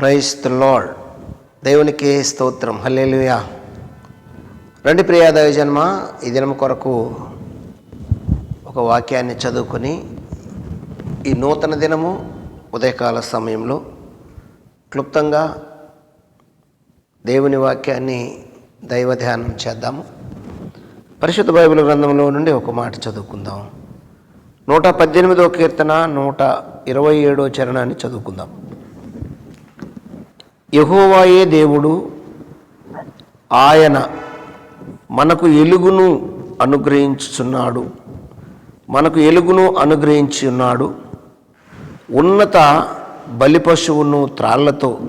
Price the lord దేవునికి స్తోత్రం. Hallelujah రండి ప్రియా దైవజన్మ ఈ దినం కొరకు ఒక వాక్యాన్ని చదువుకొని ఈ నూతన దినము ఉదయకాల సమయంలో క్లుప్తంగా దేవుని వాక్యాన్ని దైవ ధ్యానం చేద్దాము. పరిశుద్ధ బైబిల్ గ్రంథంలో నుండి ఒక మాట చదువుకుందాం. నూట పద్దెనిమిదో కీర్తన నూట ఇరవై ఏడో చరణాన్ని చదువుకుందాం. యహోవాయే దేవుడు ఆయన మనకు ఎలుగును అనుగ్రహించుచున్నాడు. మనకు ఎలుగును అనుగ్రహించి ఉన్నాడు ఉన్నత బలిపశువును త్రాళ్ళతో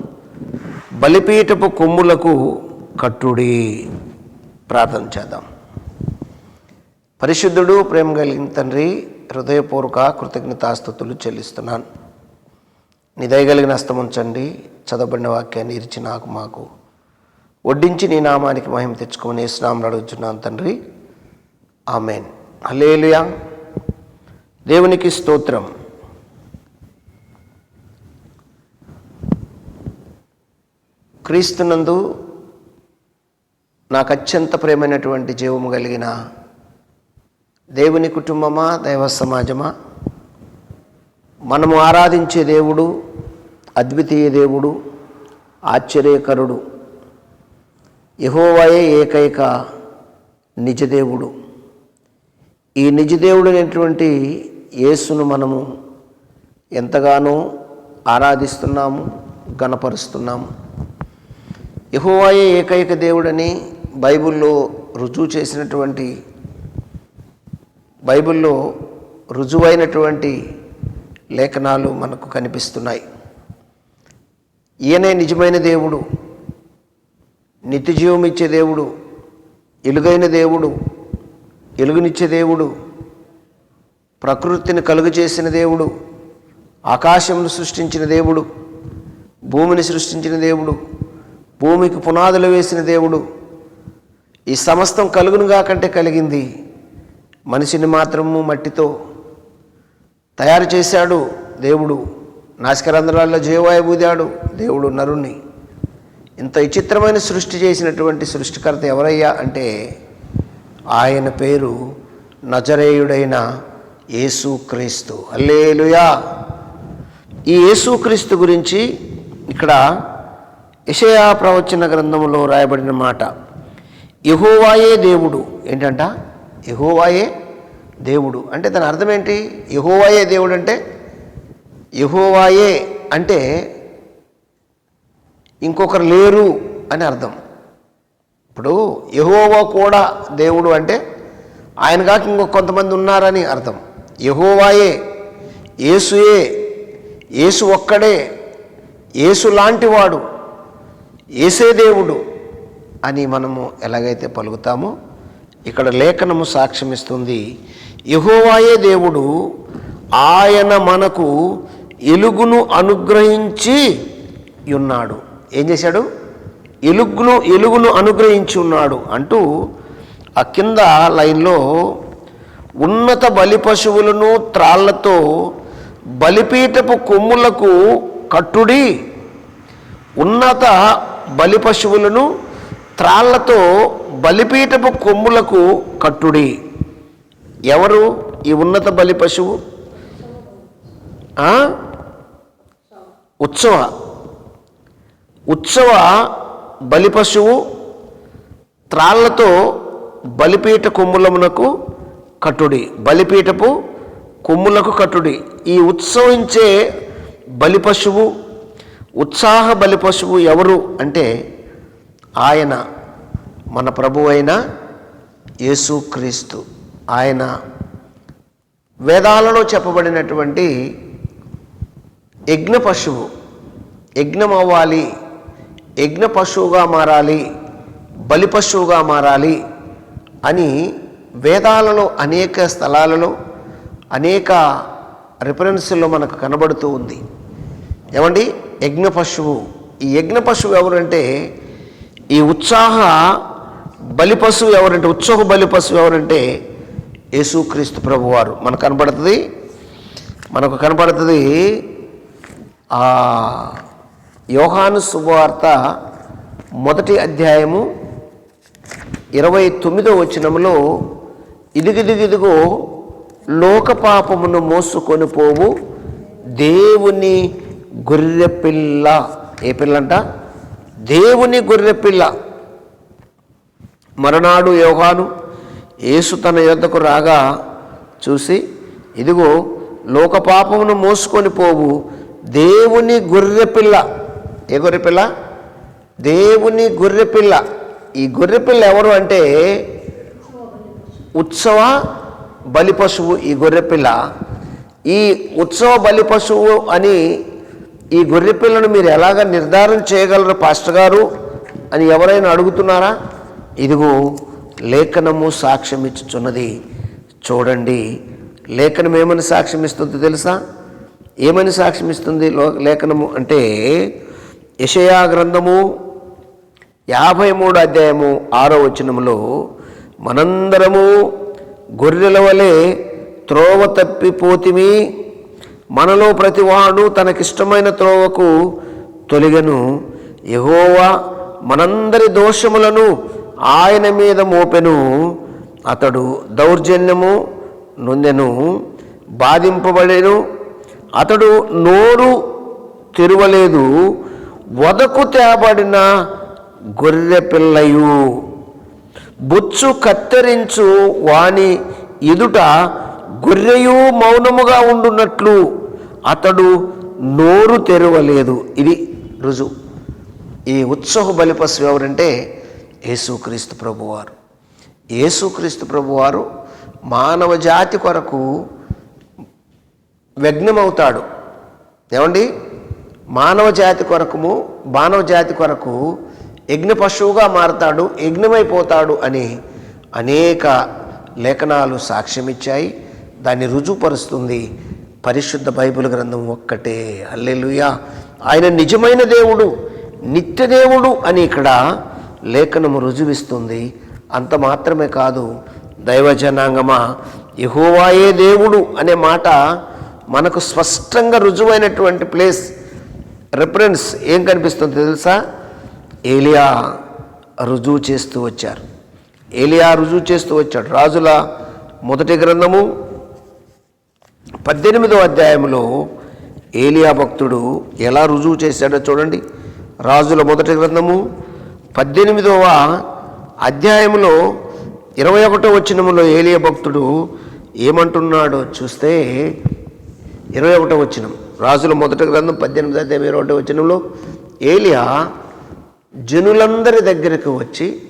బలిపీఠపు కొమ్ములకు కట్టుడి. ప్రార్థన చేద్దాం. పరిశుద్ధుడు ప్రేమ కలిగిన తండ్రి హృదయపూర్వక కృతజ్ఞతాస్థుతులు చెల్లిస్తున్నాను. నిదయగలిగిన దయగలిగిన చదవబడిన వాక్యాన్ని ఇరిచి నాకు మాకు. వడ్డించి నీ నామానికి మహిమ తెచ్చుకొని స్నామం అడుగుతున్నాను తండ్రి. ఆమెన్. హలేలుయా దేవునికి స్తోత్రం. క్రీస్తునందు నాకు అత్యంత ప్రేమైనటువంటి జీవము కలిగిన దేవుని కుటుంబమా దైవ సమాజమా? మనము ఆరాధించే దేవుడు అద్వితీయ దేవుడు ఆశ్చర్యకరుడు యహోవాయే ఏకైక నిజదేవుడు. ఈ నిజదేవుడు అనేటువంటి యేసును మనము ఎంతగానో ఆరాధిస్తున్నాము గణపరుస్తున్నాము. యహోవాయే ఏకైక దేవుడని బైబిల్లో రుజువు చేసినటువంటి బైబిల్లో రుజువైనటువంటి లేఖనాలు మనకు కనిపిస్తున్నాయి. ఈయనే నిజమైన దేవుడు నిత్యజీవం ఇచ్చే దేవుడు ఎలుగైన దేవుడు ఎలుగునిచ్చే దేవుడు ప్రకృతిని కలుగు చేసిన దేవుడు ఆకాశమును సృష్టించిన దేవుడు భూమిని సృష్టించిన దేవుడు భూమికి పునాదులు వేసిన దేవుడు ఈ సమస్తం కలుగునుగా కంటే కలిగింది మనిషిని మాత్రము మట్టితో తయారు చేశాడు దేవుడు. నాసికరంధ్రాల్లో జీవవాయు బూదాడు దేవుడు నరుణ్ణి. ఇంత విచిత్రమైన సృష్టి చేసినటువంటి సృష్టికర్త ఎవరయ్యా అంటే ఆయన పేరు నజరేయుడైన యేసుక్రీస్తు అల్లేలుయా ఈ యేసుక్రీస్తు గురించి ఇక్కడ యషయా ప్రవచన గ్రంథంలో రాయబడిన మాట యహోవాయే దేవుడు. ఏంటంట? యహోవాయే దేవుడు. అంటే దాని అర్థం ఏంటి? యహోవాయే దేవుడు అంటే యహోవాయే అంటే ఇంకొకరు లేరు అని అర్థం. ఇప్పుడు యహోవా కూడా దేవుడు అంటే ఆయన కాక ఇంకొక కొంతమంది ఉన్నారని అర్థం. యహోవాయే యేసుయే యేసు ఒక్కడే యేసు లాంటివాడు ఏసే దేవుడు అని మనము ఎలాగైతే పలుకుతామో ఇక్కడ లేఖనము సాక్ష్యమిస్తుంది. యహోవాయే దేవుడు ఆయన మనకు ఎలుగును అనుగ్రహించి ఉన్నాడు. ఏం చేశాడు? ఎలుగును ఎలుగును అనుగ్రహించి ఉన్నాడు అంటూ ఆ కింద లైన్లో ఉన్నత బలి పశువులను త్రాళ్ళతో బలిపీఠపు కొమ్ములకు కట్టుడి ఉన్నత బలి పశువులను త్రాళ్ళతో బలిపీఠపు కొమ్ములకు కట్టుడి. ఎవరు? ఈ ఉన్నత బలి పశువు? ఉత్సవ ఉత్సవ బలి పశువు త్రాళ్ళతో బలిపీఠ కొమ్ములమునకు కట్టుడి. బలిపీఠపు కొమ్ములకు కట్టుడి. ఈ ఉత్సవించే బలి పశువు ఉత్సాహ బలి పశువు ఎవరు అంటే ఆయన మన ప్రభు అయిన యేసుక్రీస్తు ఆయన వేదాలలో చెప్పబడినటువంటి యజ్ఞ పశువు యజ్ఞం అవ్వాలి యజ్ఞ పశువుగా మారాలి బలి పశువుగా మారాలి అని వేదాలలో అనేక స్థలాలలో అనేక రిఫరెన్స్లో మనకు కనబడుతూ ఉంది. ఏమండి? యజ్ఞ పశువు ఈ యజ్ఞ పశువు ఎవరంటే ఈ ఉత్సాహ బలి పశువు ఎవరంటే ఉత్సాహ బలి పశువు ఎవరంటే యేసుక్రీస్తు ప్రభువారు. మనకు కనపడుతుంది మనకు కనపడుతుంది ఆ యోహాను శుభవార్త మొదటి అధ్యాయము ఇరవై తొమ్మిదో వచనంలో ఇదిగిదిగిదిగో లోక పాపమును మోసుకొని పోవు దేవుని గొర్రెపిల్ల ఏ పిల్లంట? దేవుని గొర్రెపిల్ల మరనాడు యోహాను యేసు తన యొద్దకు రాగా చూసి ఇదిగో లోక పాపమును మోసుకొని పోవు దేవుని గొర్రెపిల్ల ఏ గొర్రెపిల్ల దేవుని గొర్రెపిల్ల ఈ గొర్రెపిల్ల ఎవరు అంటే ఉత్సవ బలి పశువు ఈ గొర్రెపిల్ల ఈ ఉత్సవ బలి పశువు అని ఈ గొర్రె పిల్లను మీరు ఎలాగ నిర్ధారణ చేయగలరు పాస్టర్ గారు? అని ఎవరైనా అడుగుతున్నారా? ఇదిగో లేఖనము సాక్ష్యం ఇచ్చుచున్నది చూడండి. లేఖనం ఏమని సాక్ష్యం ఇస్తుందో తెలుసా? ఏమని సాక్ష్యం ఇస్తుంది లో- లేఖనము అంటే యషయా గ్రంథము యాభై మూడు అధ్యాయము ఆరో వచనములో మనందరము గొర్రెల వలె త్రోవ తప్పిపోతిమి మనలో ప్రతివాడు తనకిష్టమైన త్రోవకు తొలిగను. యహోవా మనందరి దోషములను ఆయన మీద మోపెను. అతడు దౌర్జన్యము నొందెను బాధింపబడెను. అతడు నోరు తెరవలేదు వదకు తేబడిన గొర్రె పిల్లయు. బొచ్చు కత్తిరించు వాని ఎదుట గొర్రెయు మౌనముగా ఉండున్నట్లు అతడు నోరు తెరవలేదు. ఇది రుజువు. ఈ ఉత్సవ బలిపశు ఎవరంటే యేసుక్రీస్తు ప్రభువారు. యేసుక్రీస్తు ప్రభువారు మానవ జాతి కొరకు వ్యగ్నమవుతాడు ఏమండి? మానవ జాతి కొరకుము మానవ జాతి కొరకు యజ్ఞ పశువుగా మారతాడు యజ్ఞమైపోతాడు అని అనేక లేఖనాలు సాక్ష్యమిచ్చాయి. దాన్ని రుజువుపరుస్తుంది పరిశుద్ధ బైబిల్ గ్రంథం ఒక్కటే. అల్లెలుయా ఆయన నిజమైన దేవుడు నిత్య దేవుడు అని ఇక్కడ లేఖనము రుజువిస్తుంది. అంత మాత్రమే కాదు దైవజనాంగమా యహోవాయే దేవుడు అనే మాట మనకు స్పష్టంగా రుజువైనటువంటి ప్లేస్ రిఫరెన్స్ ఏం కనిపిస్తుంది తెలుసా? ఏలియా రుజువు చేస్తూ వచ్చారు. ఏలియా రుజువు చేస్తూ వచ్చాడు. రాజుల మొదటి గ్రంథము పద్దెనిమిదో అధ్యాయంలో ఏలియా భక్తుడు ఎలా రుజువు చేశాడో చూడండి. రాజుల మొదటి గ్రంథము పద్దెనిమిదవ అధ్యాయంలో ఇరవై ఒకటో వచ్చినములో ఏలియా భక్తుడు ఏమంటున్నాడో చూస్తే ఇరవై ఒకటో వచ్చినం రాజుల మొదటి గ్రంథం పద్దెనిమిది అధ్యాయం ఇరవై ఒకటో వచ్చినంలో ఏలియా జనులందరి దగ్గరికి వచ్చి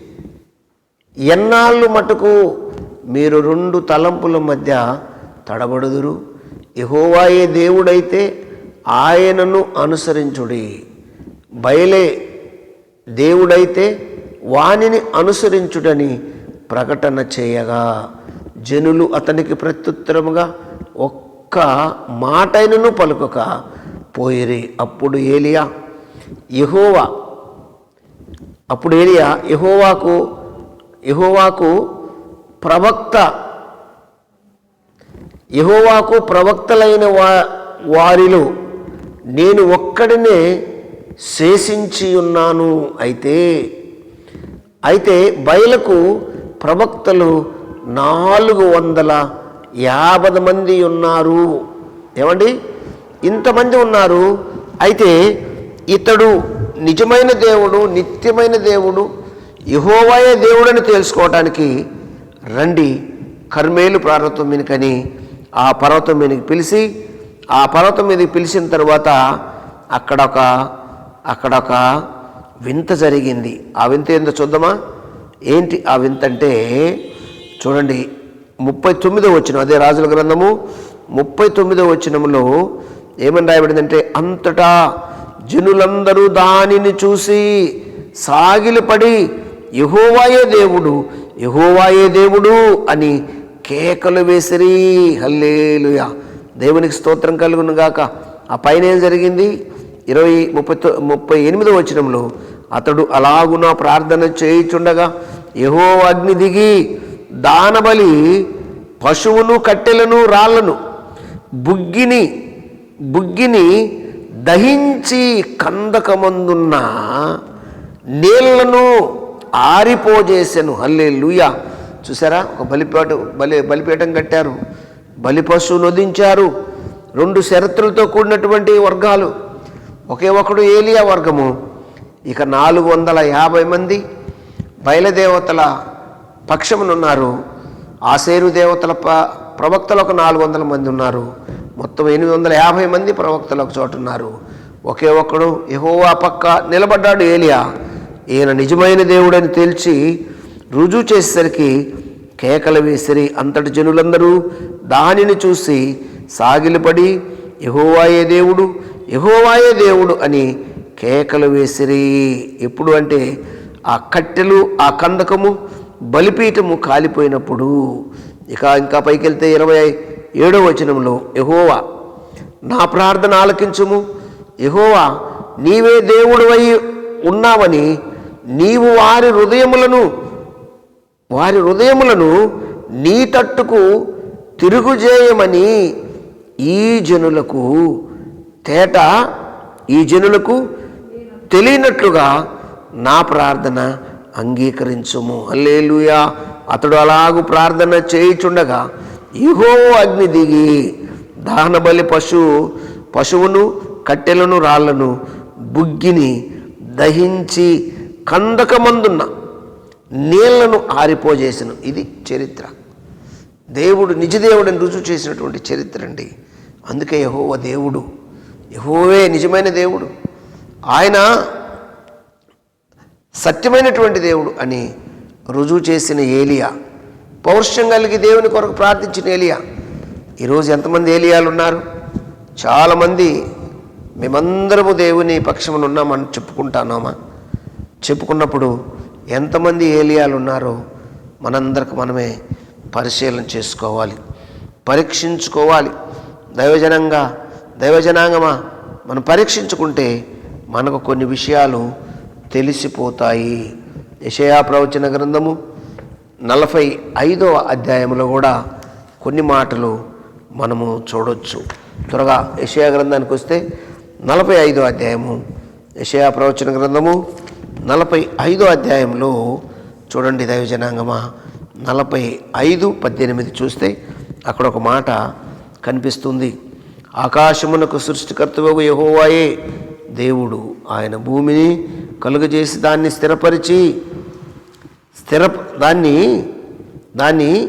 ఎన్నాళ్ళు మటుకు మీరు రెండు తలంపుల మధ్య తడబడుదురు? యహోవాయే దేవుడైతే ఆయనను అనుసరించుడి. బయలే దేవుడైతే వానిని అనుసరించుడని ప్రకటన చేయగా. జనులు అతనికి ప్రత్యుత్తరముగా ఒక్క ఒక్క మాటైనను పలుకక పోయిరి. అప్పుడు ఏలియా యహోవా అప్పుడు ఏలియా యహోవాకు యహోవాకు ప్రవక్త యహోవాకు ప్రవక్తలైన వా వారిలో నేను ఒక్కడినే శేషించి ఉన్నాను అయితే అయితే బయలకు ప్రవక్తలు నాలుగు వందల యాభై మంది ఉన్నారు. ఏమండి? ఇంతమంది ఉన్నారు. అయితే ఇతడు నిజమైన దేవుడు నిత్యమైన దేవుడు యహోవాయే దేవుడని తెలుసుకోవటానికి రండి కర్మేలు పర్వతం మీదకని ఆ పర్వతం మీదకి పిలిచి ఆ పర్వతం మీదకి పిలిచిన తర్వాత అక్కడ ఒక అక్కడ ఒక వింత జరిగింది. ఆ వింత ఏందో చూద్దామా? ఏంటి ఆ వింత అంటే చూడండి ముప్పై తొమ్మిదో వచ్చిన అదే రాజుల గ్రంథము. ముప్పై తొమ్మిదో వచ్చినములో ఏమని రాయబడిందంటే అంతటా జనులందరూ దానిని చూసి సాగిలిపడి యహోవాయే దేవుడు యహోవాయే దేవుడు అని కేకలు వేసిరి. హల్లేలుయా. దేవునికి స్తోత్రం కలుగును గాక. ఆ పైన ఏం జరిగింది? ఇరవై ముప్పై తొ- ముప్పై ఎనిమిదో వచనంలో అతడు అలాగున ప్రార్థన చేయుచుండగా యహో అగ్ని దిగి దానబలి పశువును కట్టెలను రాళ్ళను బుగ్గిని బుగ్గిని దహించి కందకమందున్న నీళ్ళను ఆరిపోజేసెను. హల్లే లూయా చూసారా? ఒక బలిపేట బలి బలిపీఠం కట్టారు. బలి పశువును వధించారు రెండు షరతులతో కూడినటువంటి వర్గాలు. ఒకే ఒకడు ఏలియా వర్గము. ఇక నాలుగు వందల యాభై మంది బయలుదేవతల పక్షమునున్నారు. ఆసేరు దేవతల ప్రవక్తలకు ప్రవక్తలు ఒక నాలుగు వందల మంది ఉన్నారు మొత్తం ఎనిమిది వందల యాభై మంది ప్రవక్తలకు చోటు ఉన్నారు ఒకే ఒక్కడు ఎహోవా పక్క నిలబడ్డాడు ఏలియా. ఈయన నిజమైన దేవుడని తేల్చి రుజువు చేసేసరికి కేకలు వేసిరి అంతటి జనులందరూ దానిని చూసి సాగిలిపడి యహోవాయే దేవుడు యహోవాయే దేవుడు అని కేకలు వేసిరి. ఎప్పుడు అంటే ఆ కట్టెలు ఆ కందకము బలిపీఠము కాలిపోయినప్పుడు ఇక ఇంకా పైకి వెళ్తే ఇరవై ఏడో వచనంలో యహోవా నా ప్రార్థన ఆలకించుము. యహోవా నీవే దేవుడువై ఉన్నావని నీవు వారి హృదయములను వారి హృదయములను నీ తట్టుకు తిరుగుజేయమని ఈ జనులకు తేట ఈ జనులకు తెలియనట్లుగా నా ప్రార్థన అంగీకరించుము. అల్లేలుయా అతడు అలాగు ప్రార్థన చేయుచుండగా ఇహో అగ్ని దిగి దహనబలి పశువు పశువును కట్టెలను రాళ్ళను బుగ్గిని దహించి కందకమందున్న నీళ్ళను ఆరిపోజేసిన. ఇది చరిత్ర. దేవుడు నిజదేవుడిని రుజువు చేసినటువంటి చరిత్ర అండి. అందుకే యహోవ దేవుడు. యహోవే నిజమైన దేవుడు. ఆయన సత్యమైనటువంటి దేవుడు అని రుజువు చేసిన ఏలియా పౌరుషం కలిగి దేవుని కొరకు ప్రార్థించిన ఏలియా. ఈరోజు ఎంతమంది ఏలియాలు ఉన్నారు చాలామంది మేమందరము దేవుని పక్షమున ఉన్నామని చెప్పుకుంటానామా? చెప్పుకున్నప్పుడు ఎంతమంది ఏలియాలు ఉన్నారో మనందరికి మనమే పరిశీలన చేసుకోవాలి పరీక్షించుకోవాలి. దైవజనంగా దైవజనాంగమా మనం పరీక్షించుకుంటే మనకు కొన్ని విషయాలు తెలిసిపోతాయి. యషయా ప్రవచన గ్రంథము నలభై ఐదవ అధ్యాయంలో కూడా కొన్ని మాటలు మనము చూడొచ్చు. త్వరగా యషయా గ్రంథానికి వస్తే నలభై ఐదో అధ్యాయము యషయా ప్రవచన గ్రంథము నలభై ఐదో అధ్యాయంలో చూడండి దైవజనాంగమా. నలభై ఐదు పద్దెనిమిది చూస్తే అక్కడ ఒక మాట కనిపిస్తుంది. ఆకాశమునకు సృష్టికర్తవగు యహోవాయే దేవుడు. ఆయన భూమిని కలుగజేసి దాన్ని స్థిరపరిచి స్థిర దాన్ని దాన్ని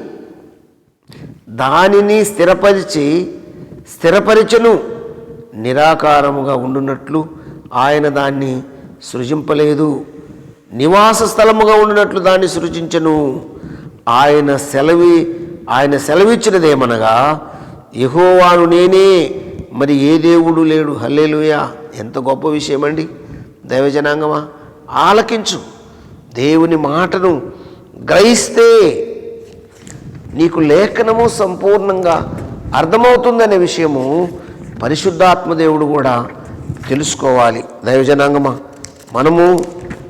దానిని స్థిరపరిచి స్థిరపరిచను నిరాకారముగా ఉండునట్లు ఆయన దాన్ని సృజింపలేదు. నివాస స్థలముగా ఉండినట్లు దాన్ని సృజించను. ఆయన సెలవి ఆయన సెలవిచ్చినదేమనగా యహోవాను నేనే మరి ఏ దేవుడు లేడు? హల్లేలుయా! ఎంత గొప్ప విషయమండి. దైవజనాంగమా? ఆలకించు. దేవుని మాటను గ్రహిస్తే నీకు లేఖనము సంపూర్ణంగా అర్థమవుతుందనే విషయము పరిశుద్ధాత్మదేవుడు కూడా తెలుసుకోవాలి. దైవజనాంగమా? మనము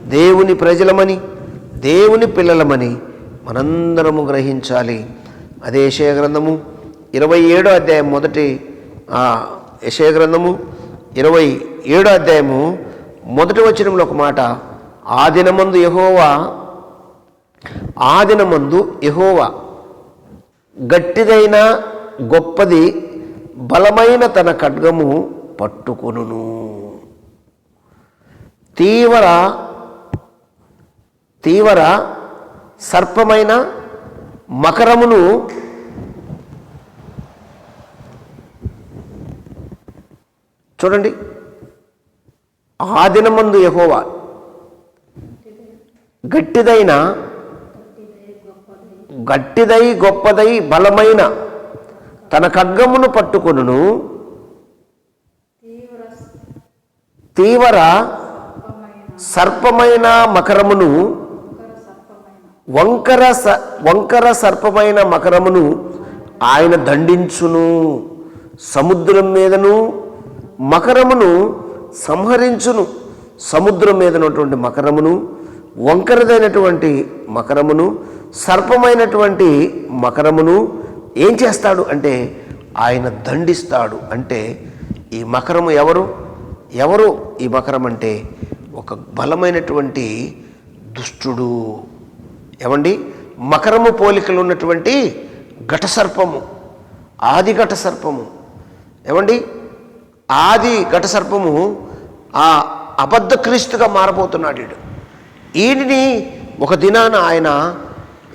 దేవుని ప్రజలమని దేవుని పిల్లలమని మనందరము గ్రహించాలి. అదే యశయగ్రంథము ఇరవై ఏడో అధ్యాయం మొదటి ఆ, గ్రంథము ఇరవై ఏడో అధ్యాయము మొదటి వచనంలో ఒక మాట ఆ దినమందు యహోవా ఆ దినమందు యహోవా గట్టిదైన గొప్పది బలమైన తన ఖడ్గము పట్టుకొనును. తీవ్ర తీవ్ర సర్పమైన మకరమును చూడండి. ఆ దినమందు యహోవా. గట్టిదైన గట్టిదై గొప్పదై బలమైన తన ఖడ్గమును పట్టుకొను తీవ్ర సర్పమైన మకరమును వంకర స వంకర సర్పమైన మకరమును ఆయన దండించును. సముద్రం మీదను మకరమును సంహరించును. సముద్రం మీద ఉన్నటువంటి మకరమును వంకరదైనటువంటి మకరమును సర్పమైనటువంటి మకరమును ఏం చేస్తాడు అంటే ఆయన దండిస్తాడు. అంటే ఈ మకరము ఎవరు? ఎవరు ఈ మకరం అంటే? ఒక బలమైనటువంటి దుష్టుడు. ఏమండి? మకరము పోలికలు ఉన్నటువంటి ఘట సర్పము ఆది ఘట సర్పము ఏమండి? ఆది ఘట సర్పము ఆ అబద్ధ క్రీస్తుగా మారబోతున్నాడు వీడు. ఈయనని ఒక దినాన ఆయన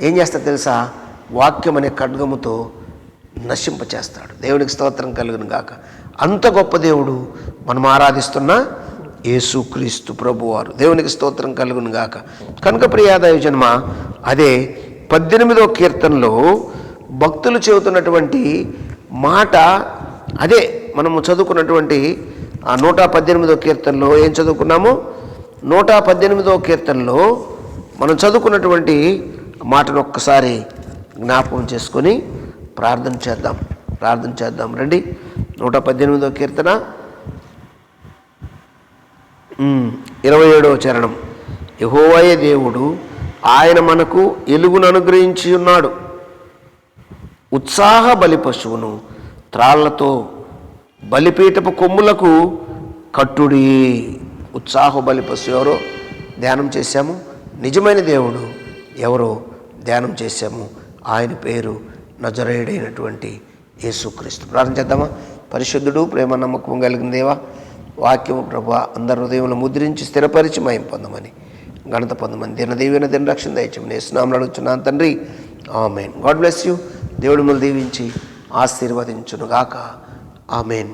ఏం చేస్తాడు తెలుసా? వాక్యం అనే ఖడ్గముతో నశింపచేస్తాడు. దేవునికి స్తోత్రం కలుగును గాక. అంత గొప్ప దేవుడు మనం ఆరాధిస్తున్న యేసుక్రీస్తు ప్రభువారు. దేవునికి స్తోత్రం కలుగును గాక. కనుక ప్రియాదాయ జన్మ అదే పద్దెనిమిదో కీర్తనలో భక్తులు చెబుతున్నటువంటి మాట అదే. మనము చదువుకున్నటువంటి ఆ నూట పద్దెనిమిదో కీర్తనలో ఏం చదువుకున్నాము? నూట పద్దెనిమిదో కీర్తనలో మనం చదువుకున్నటువంటి మాటను ఒక్కసారి జ్ఞాపకం చేసుకొని ప్రార్థన చేద్దాం. ప్రార్థన చేద్దాం. రండి. నూట పద్దెనిమిదో కీర్తన. ఇరవై ఏడవ చరణం. యహోవయ దేవుడు ఆయన మనకు ఎలుగును అనుగ్రహించి ఉన్నాడు. ఉత్సాహ బలి పశువును త్రాళ్ళతో బలిపీఠపు కొమ్ములకు కట్టుడి ఉత్సాహ బలిపశు ఎవరో ధ్యానం చేశాము. నిజమైన దేవుడు ఎవరో ధ్యానం చేశాము. ఆయన పేరు నజరేయుడైనటువంటి యేసుక్రీస్తు. ప్రార్థన చేద్దామా? పరిశుద్ధుడు ప్రేమ నమ్మకం కలిగిన దేవా వాక్యము ప్రభు అందరి హృదయంలో ముద్రించి స్థిరపరిచి మయం పొందమని గణత పొందమని దిన దిన రక్షణ దయచమని స్నామం అడుగుతున్నాను తండ్రి. ఆమెన్. God bless you. దేవుడు మిమ్మల్ని దీవించి ఆశీర్వదించునుగాక. ఆమెన్